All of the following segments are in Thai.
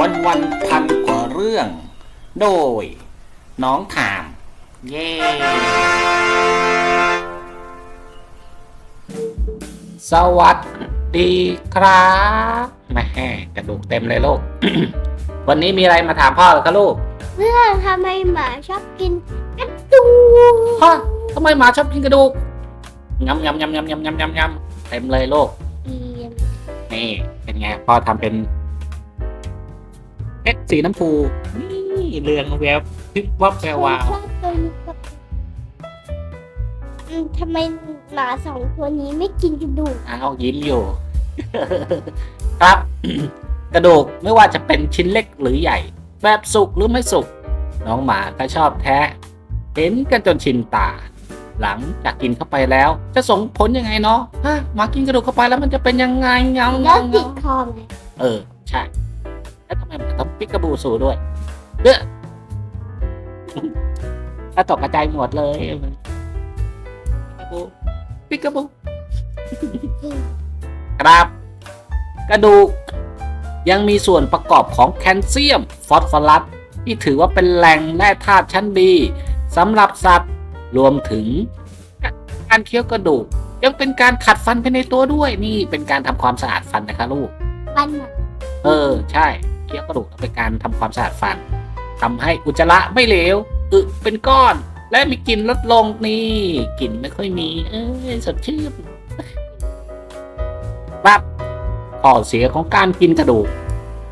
วันวันๆพันกว่าเรื่อง โดย น้องถาม เย้ สวัสดีครับแม่กระดูกเต็มเลยลูก วันนี้มีอะไรมาถามพ่อเหรอครับลูกเพื่อนทำไมหมาชอบกินกระดูกพ่อทำไมหมาชอบกินกระดูกยำยำยำยำยำยำยำยำเต็มเลยลูกเอียนนี่เป็นไงพ่อทำเป็น เพชรสีน้ำพูนี่เรืองแววพิบวับแวววาว ชอบตัวนี้กับอืมทำไมหมาสองตัวนี้ไม่กินกระดูกอ้าวยิ้มอยู่ ครับ กระดูกไม่ว่าจะเป็นชิ้นเล็กหรือใหญ่ แบบสุกหรือไม่สุก น้องหมาก็ชอบแท้เห็นกันจนชินตา หลังจากกินเข้าไปแล้ว จะส่งผลยังไงเนาะฮะหมากินกระดูกเข้าไปแล้วมันจะเป็นยังไงเงาแล้เงาวติเงาดคอไหมเออ ใช่ แล้วทำไมมันต้องปิกกระบูสูด้วยเด้อถ้าตกกระจายหมดเลยปิกกระบูปิกกระบูครับ กระดูกยังมีส่วนประกอบของแคลเซียม ฟอสฟอรัส ที่ถือว่าเป็นแหล่งแร่ธาตุชั้นดีสำหรับสัตว์รวมถึงการเคี้ยวกระดูก ยังเป็นการขัดฟันไปในตัวด้วยนี่เป็นการทำความสะอาดฟันนะคะลูกฟันหมาเออ ใช่ เคี้ยวกระดูกเป็นการทำความสะอาดฟันทำให้อุจจาระไม่เหลวอึเป็นก้อน และมีกลิ่นลดลงนี่กลิ่นไม่ค่อยมีเออสดชื่นครับข้อเสียของการกินกระดูก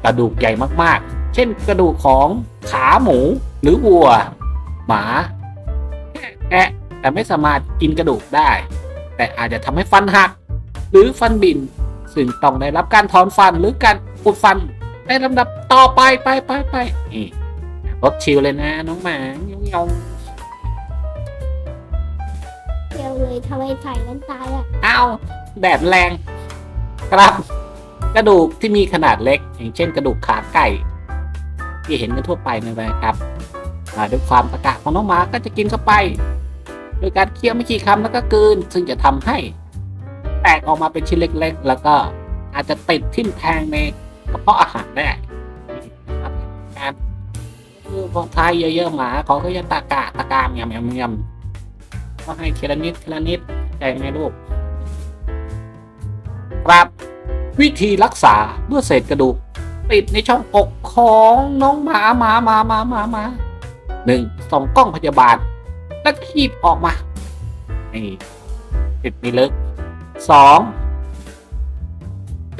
กระดูกใหญ่มากๆ เช่นกระดูกของขาหมูหรือวัว หมาแกะแต่ไม่สามารถกินกระดูกได้ แต่อาจจะทำให้ฟันหัก หรือฟันบิน ซึ่งต้องได้รับการถอนฟันหรือการอุดฟัน ในลำดับต่อไปไปไปไปนี่รถชิลเลยนะ น้องหมาเงี้ยวเดียวเลยทำไมใส่น้ำตาลอะๆอ้าวแดดแรง ครับ กระดูกที่มีขนาดเล็ก อย่างเช่นกระดูกขาไก่ ที่เห็นกันทั่วไปนั่นแหละครับอ่าด้วยความตะกะของน้องหมาก็จะกินเข้าไป โดยการเคี้ยวไม่กี่คำแล้วก็กลืน ซึ่งจะทำให้ แตกออกมาเป็นชิ้นเล็ก ๆ แล้วก็อาจจะติดทิ่มแทงในกระ เพาะอาหารได้ครับการคือพอทายเยอะๆหมาเขาก็จะตะกะตะกามยำยำยำก็ให้ทีละนิดทีละนิดใจไหมลูกครับวิธีรักษาเมื่อเศษกระดูกติดในช่องอกของน้องหมาหมาหมาหมาหมาหมาหนึ่งส่องกล้องพยาบาล แล้วคีบออกมานี่ติดไม่ลึกสอง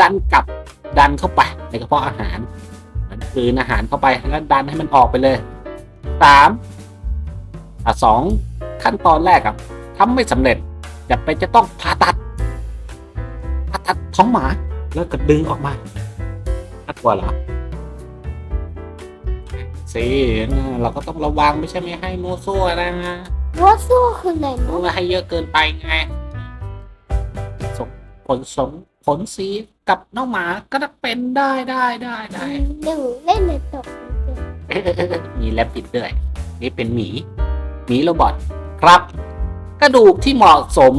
ดันกลับ ดันเข้าไปในกระเพาะอาหารมันคืนอาหารเข้าไปแล้วดันให้มันออกไปเลยสามอะสองขั้นตอนแรกอะทำไม่สำเร็จจะไปนจะต้องผ่าตัดผ่าตัดท้องหมาแล้วก็ดึงออกมาน่ากลัวเหรอสิเราก็ต้องระวังไม่ใช่ไม่ให้โมวซั่วนะวัวสู้คืออะไรรู้นะว่าให้เยอะเกินไปไงส่งผลสงผลเสีย กับน้องหมาก็จะเป็นได้ได้ได้ได้หนึ่งเล่นในตกมีแลบปิดด้วย นี่เป็นหมี หมีโรบอทครับ กระดูกที่เหมาะสม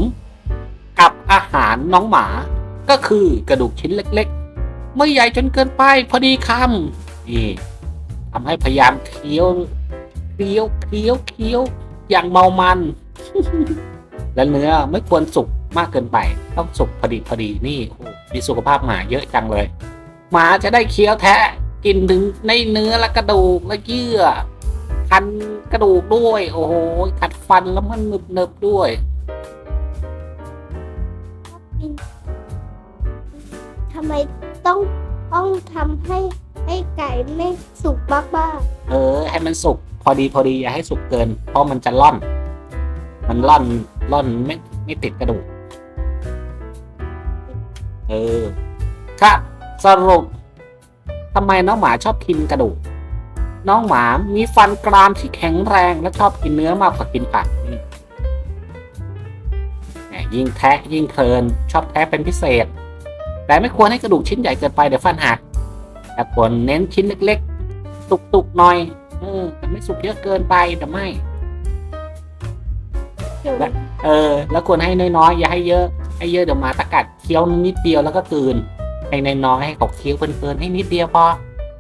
กับอาหารน้องหมา ก็คือกระดูกชิ้นเล็กๆ ไม่ใหญ่จนเกินไปพอดีคำนี่ทำให้พยายามเคี้ยวเคี้ยวเคี้ยวเคี้ยวอย่างเมามัน และเนื้อไม่ควรสุกมากเกินไป ต้องสุกพอดีพอดีนี่โอ้โมีสุขภาพหมาเยอะจังเลย หมาจะได้เคี้ยวแทะกินถึงในเนื้อและกระดูกและเยื่อคันกระดูกด้วย โอ้โหขัดฟันแล้วมันหนึบเนบๆด้วย ทำไมต้องต้องทำให้ให้ไก่ไม่สุกมากเออ ให้มันสุกพอดีพอดีอย่าให้สุกเกิน เพราะมันจะล่อน มันล่อนล่อนไม่ไม่ติดกระดูก เออครับสรุปทำไมน้องหมาชอบกินกระดูก น้องหมามีฟันกรามที่แข็งแรงและชอบกินเนื้อมากกว่ากินผักนี่แหมยิ่งแทะยิ่งเพลิน ชอบแทะเป็นพิเศษ แต่ไม่ควรให้กระดูกชิ้นใหญ่เกินไปเดี๋ยวฟันหัก แต่ควรเน้นชิ้นเล็กๆ ตุกๆหน่อย เออแต่ไม่สุกเยอะเกินไปแต่ไม่ๆถึงและเออ แล้วควรให้น้อยๆ อย่าให้เยอะ ให้เยอะเดี๋ยวหมาตะกัดเคี้ยวนิดเดียวแล้วก็กลืนให้น้อยๆให้เขาเคี้ยวเพลินๆให้นิดเดียวพอ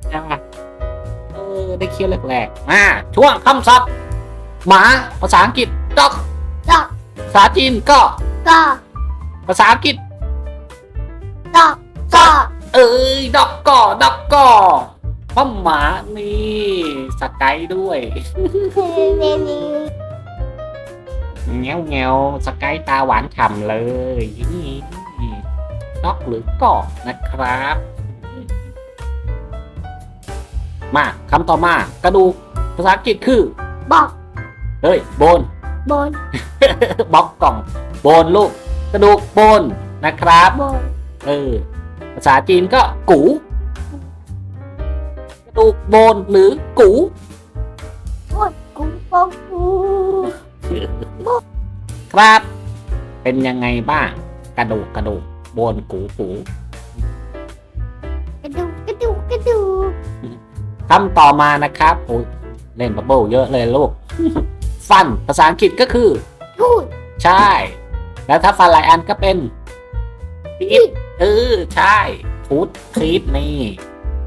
ใช่ไหมได้เคี้ยวแรกๆมาช่วงคำศัพท์หมาภาษาอังกฤษ dog ดอกภาษาจีนก็ก็ภาษาอังกฤษดอกก็เอ้ยดอกก็ดอกก็ป้าหมานี่สกายด้วยคือ เมนูเงี้ยวเงี้ยวสกายตาหวานฉ่ำเลยนอกหรือก่อนะครับ มาคำต่อมากระดูกภาษาอังกฤษคือบอกเฮ้ยโบนบนบล็อกกล่องโบนลูก กระดูกโบนนะครับบนเออภาษาจีนก็กูกระดูกโบนหรือกูบนกุ้งปองกู ครับ เป็นยังไงบ้าง กระดูกกระดูกโบนกูกูกระดูกกระดูกกระดูกคำต่อมานะครับโอ้ยเล่นบับเบิ้ลเยอะเลยลูก ฟันภาษาอังกฤษก็คือพูดใช่ แล้วถ้าฟันหลายอันก็เป็นทีทเออใช่ฟูดทีทนี่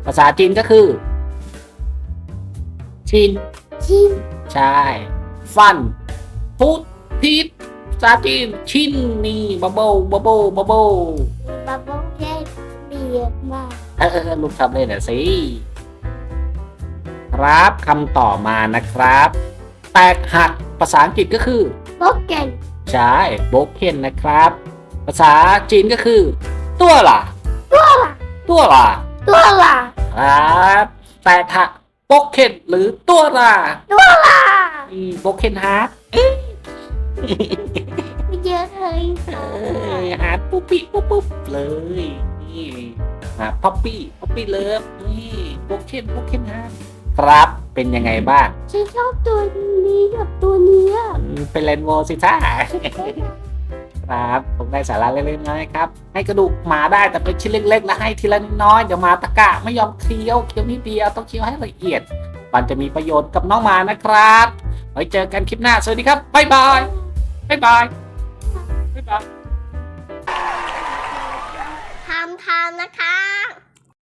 ภาษาจีนก็คือ ชินชิมใช่ ฟันฟูดทีท ภาษาจีนชินนี่บับเบิ้ลบับเบิ้ลบับเบิ้ลบับเบิ้ลแค่เบียดมากเออลูกทำเลยนะสิครับคำต่อมานะครับ แตกหักภาษาอังกฤษก็คือโบอกแกนใช่โบกเคนนะครับ ภาษาจีนก็คือ ตัวล่ะ ตัวล่ะ ตัวล่ะ ตัวล่ะ ครับ แตกหักโบกเคนหรือตัวล่ะ ตัวล่ะอืมโบกเคนฮาร์ด ไม่เยอะเลยเออฮาร์ดปุ๊บปิ๊บปุ๊บปุ๊บเลยนี่ฮาร์ดป๊อปปี้ป๊อปปี้เลิฟนี่โบกเคนโบกเคนฮาร์ดครับเป็นยังไงบ้างฉันชอบตัวนี้กับตัวเนี้ยอืมเป็นเรนโบว์สิท่า ครับผมได้สาระเล็กๆน้อยๆครับ ให้กระดูกหมาได้แต่เป็นชิ้นเล็กๆแล้วให้ทีละน้อยๆเดี๋ยวหมาตะกะไม่ยอมเคี้ยวเคี้ยวนิดเดียวต้องเคี้ยวให้ละเอียดมันจะมีประโยชน์กับน้องหมานะครับไว้เจอกันคลิปหน้าสวัสดีครับบ๊ายบายบ๊ายบาย ทานนะคะ